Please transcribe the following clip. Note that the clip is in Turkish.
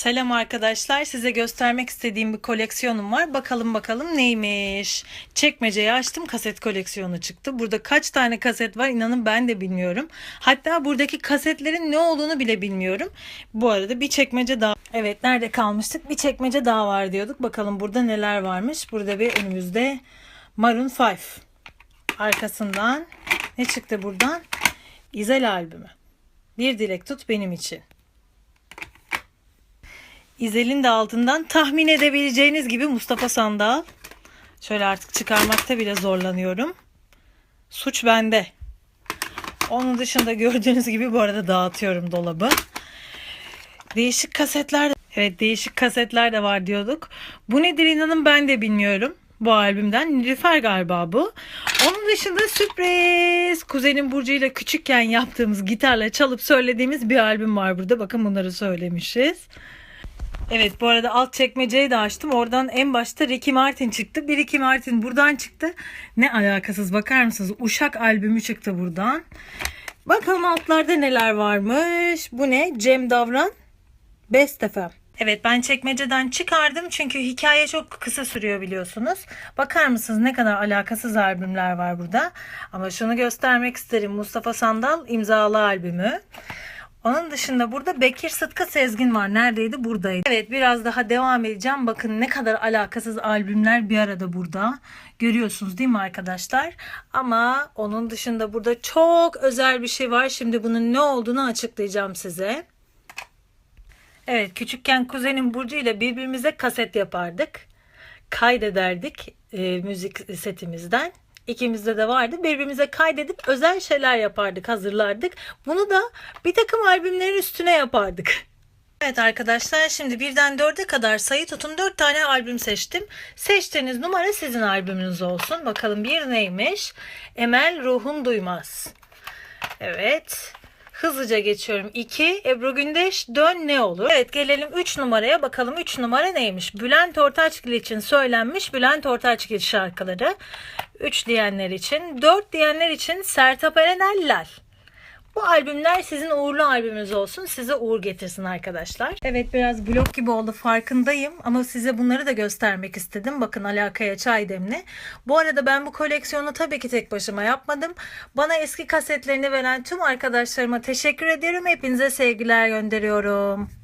Selam arkadaşlar. Size göstermek istediğim bir koleksiyonum var. Bakalım bakalım neymiş. Çekmeceyi açtım. Kaset koleksiyonu çıktı. Burada kaç tane kaset var inanın ben de bilmiyorum. Hatta buradaki kasetlerin ne olduğunu bile bilmiyorum. Bu arada bir çekmece daha. Evet nerede kalmıştık? Bir çekmece daha var diyorduk. Bakalım burada neler varmış. Burada bir önümüzde Maroon 5. Arkasından ne çıktı buradan? İzel albümü. Bir dilek tut benim için. İzel'in de altından tahmin edebileceğiniz gibi Mustafa Sandal. Şöyle artık çıkarmakta bile zorlanıyorum. Suç bende. Onun dışında gördüğünüz gibi bu arada dağıtıyorum dolabı. Değişik kasetler de, evet değişik kasetler de var diyorduk. Bu nedir inanın ben de bilmiyorum. Bu albümden Nilüfer galiba bu. Onun dışında sürpriz. Kuzenim Burcu ile küçükken yaptığımız gitarla çalıp söylediğimiz bir albüm var burada. Bakın bunları söylemişiz. Evet bu arada alt çekmeceyi de açtım. Oradan en başta Ricky Martin çıktı. Bir Ricky Martin buradan çıktı. Ne alakasız bakar mısınız? Uşak albümü çıktı buradan. Bakalım altlarda neler varmış. Bu ne? Cem Davran. Best FM. Evet ben çekmeceden çıkardım çünkü hikaye çok kısa sürüyor biliyorsunuz. Bakar mısınız ne kadar alakasız albümler var burada. Ama şunu göstermek isterim. Mustafa Sandal imzalı albümü. Onun dışında burada Bekir Sıtkı Sezgin var. Neredeydi? Buradaydı. Evet biraz daha devam edeceğim. Bakın ne kadar alakasız albümler bir arada burada. Görüyorsunuz değil mi arkadaşlar? Ama onun dışında burada çok özel bir şey var. Şimdi bunun ne olduğunu açıklayacağım size. Evet küçükken kuzenim Burcu ile birbirimize kaset yapardık. Kaydederdik e, müzik setimizden. İkimizde de vardı. Birbirimize kaydedip özel şeyler yapardık, hazırlardık. Bunu da bir takım albümlerin üstüne yapardık. Evet arkadaşlar şimdi birden dörde kadar sayı tutun. Dört tane albüm seçtim. Seçtiğiniz numara sizin albümünüz olsun. Bakalım bir neymiş? Emel Ruhun Duymaz. Evet. Hızlıca geçiyorum. 2. Ebru Gündeş dön ne olur? Evet gelelim 3 numaraya bakalım 3 numara neymiş? Bülent Ortaçgil için söylenmiş Bülent Ortaçgil şarkıları. 3 diyenler için. 4 diyenler için Sertab Erener. Bu albümler sizin uğurlu albümünüz olsun. Size uğur getirsin arkadaşlar. Evet biraz blok gibi oldu farkındayım. Ama size bunları da göstermek istedim. Bakın alakaya çay demli. Bu arada ben bu koleksiyonu tabii ki tek başıma yapmadım. Bana eski kasetlerini veren tüm arkadaşlarıma teşekkür ediyorum. Hepinize sevgiler gönderiyorum.